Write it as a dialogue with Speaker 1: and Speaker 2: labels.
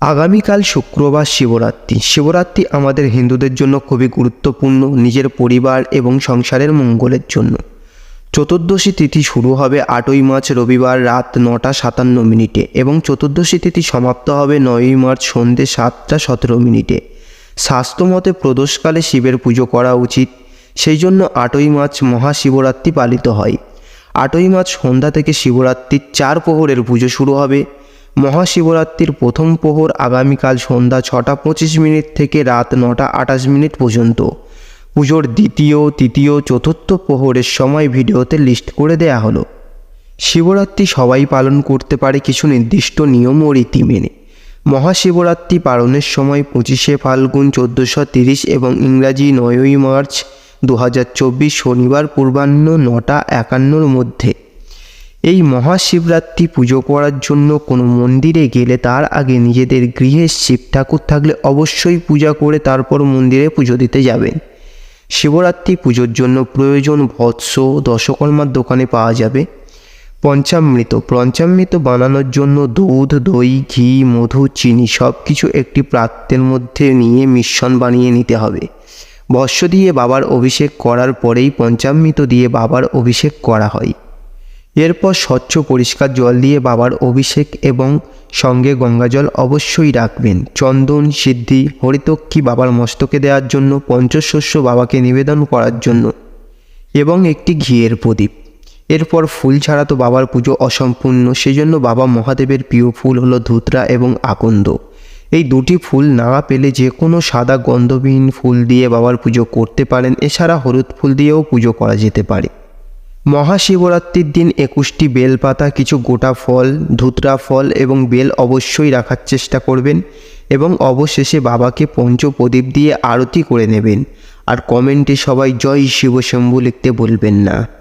Speaker 1: আগামীকাল শুক্রবার শিবরাত্রি। শিবরাত্রি আমাদের হিন্দুদের জন্য খুবই গুরুত্বপূর্ণ, নিজের পরিবার এবং সংসারের মঙ্গলের জন্য। চতুর্দশী তিথি শুরু হবে আটই মার্চ রবিবার রাত নটা সাতান্ন মিনিটে এবং চতুর্দশী তিথি সমাপ্ত হবে নয়ই মার্চ সন্ধে সাতটা সতেরো মিনিটে। স্বাস্থ্যমতে প্রদোষকালে শিবের পুজো করা উচিত, সেই জন্য আটই মার্চ মহাশিবরাত্রি পালিত হয়। আটই মার্চ সন্ধ্যা থেকে শিবরাত্রির চার প্রহরের পুজো শুরু হবে মহাশিবরাত্রির প্রথম প্রহর আগামীকাল সন্ধ্যা ছটা পঁচিশ মিনিট থেকে রাত নটা আটাশ মিনিট পর্যন্ত। পুজোর দ্বিতীয়, তৃতীয়, চতুর্থ প্রহরের সময় ভিডিওতে লিস্ট করে দেয়া হলো। শিবরাত্রি সবাই পালন করতে পারে কিছু নির্দিষ্ট নিয়ম ও রীতি মেনে। মহাশিবরাত্রি পালনের সময় পঁচিশে ফাল্গুন চোদ্দোশো তিরিশ এবং ইংরাজি নয়ই মার্চ দু হাজার চব্বিশ শনিবার পূর্বাহ্ন নটা একান্নর মধ্যে। এই মহাশিবরাত্রি পুজো করার জন্য কোনো মন্দিরে গেলে তার আগে নিজেদের গৃহে শিব ঠাকুর থাকলে অবশ্যই পূজা করে তারপর মন্দিরে পুজো দিতে যাবেন। শিবরাত্রি পুজোর জন্য প্রয়োজন ভৎস দশকর্মার দোকানে পাওয়া যাবে। পঞ্চামৃত। পঞ্চামৃত বানানোর জন্য দুধ, দই, ঘি, মধু, চিনি সব কিছু একটি প্রাত্যের মধ্যে নিয়ে মিশ্রণ বানিয়ে নিতে হবে। ভস্য দিয়ে বাবার অভিষেক করার পরেই পঞ্চামৃত দিয়ে বাবার অভিষেক করা হয়। এরপর স্বচ্ছ পরিষ্কার জল দিয়ে বাবার অভিষেক এবং সঙ্গে গঙ্গাজল অবশ্যই রাখবেন। চন্দন, সিদ্ধি হরিতক্ষী বাবার মস্তকে দেওয়ার জন্য, পঞ্চশস্য বাবাকে নিবেদন করার জন্য এবং একটি ঘিয়ের প্রদীপ। এরপর ফুল ছাড়া তো বাবার পুজো অসম্পূর্ণ সেই জন্য বাবা মহাদেবের প্রিয় ফুল হলো ধুতরা এবং আকন্দ। এই দুটি ফুল না পেলে যে কোনো সাদা গন্ধবিহীন ফুল দিয়ে বাবার পুজো করতে পারেন, এছাড়া হলুদ ফুল দিয়েও পুজো করা যেতে পারে। মহাশিবরাত্রির দিন একুশটি বেলপাতা, কিছু গোটা ফল, ধুতরা ফল এবং বেল অবশ্যই রাখার চেষ্টা করবেন এবং অবশেষে বাবাকে পঞ্চপ্রদীপ দিয়ে আরতি করে নেবেন। আর কমেন্টে সবাই জয় শিবশম্ভু লিখতে বলবেন না।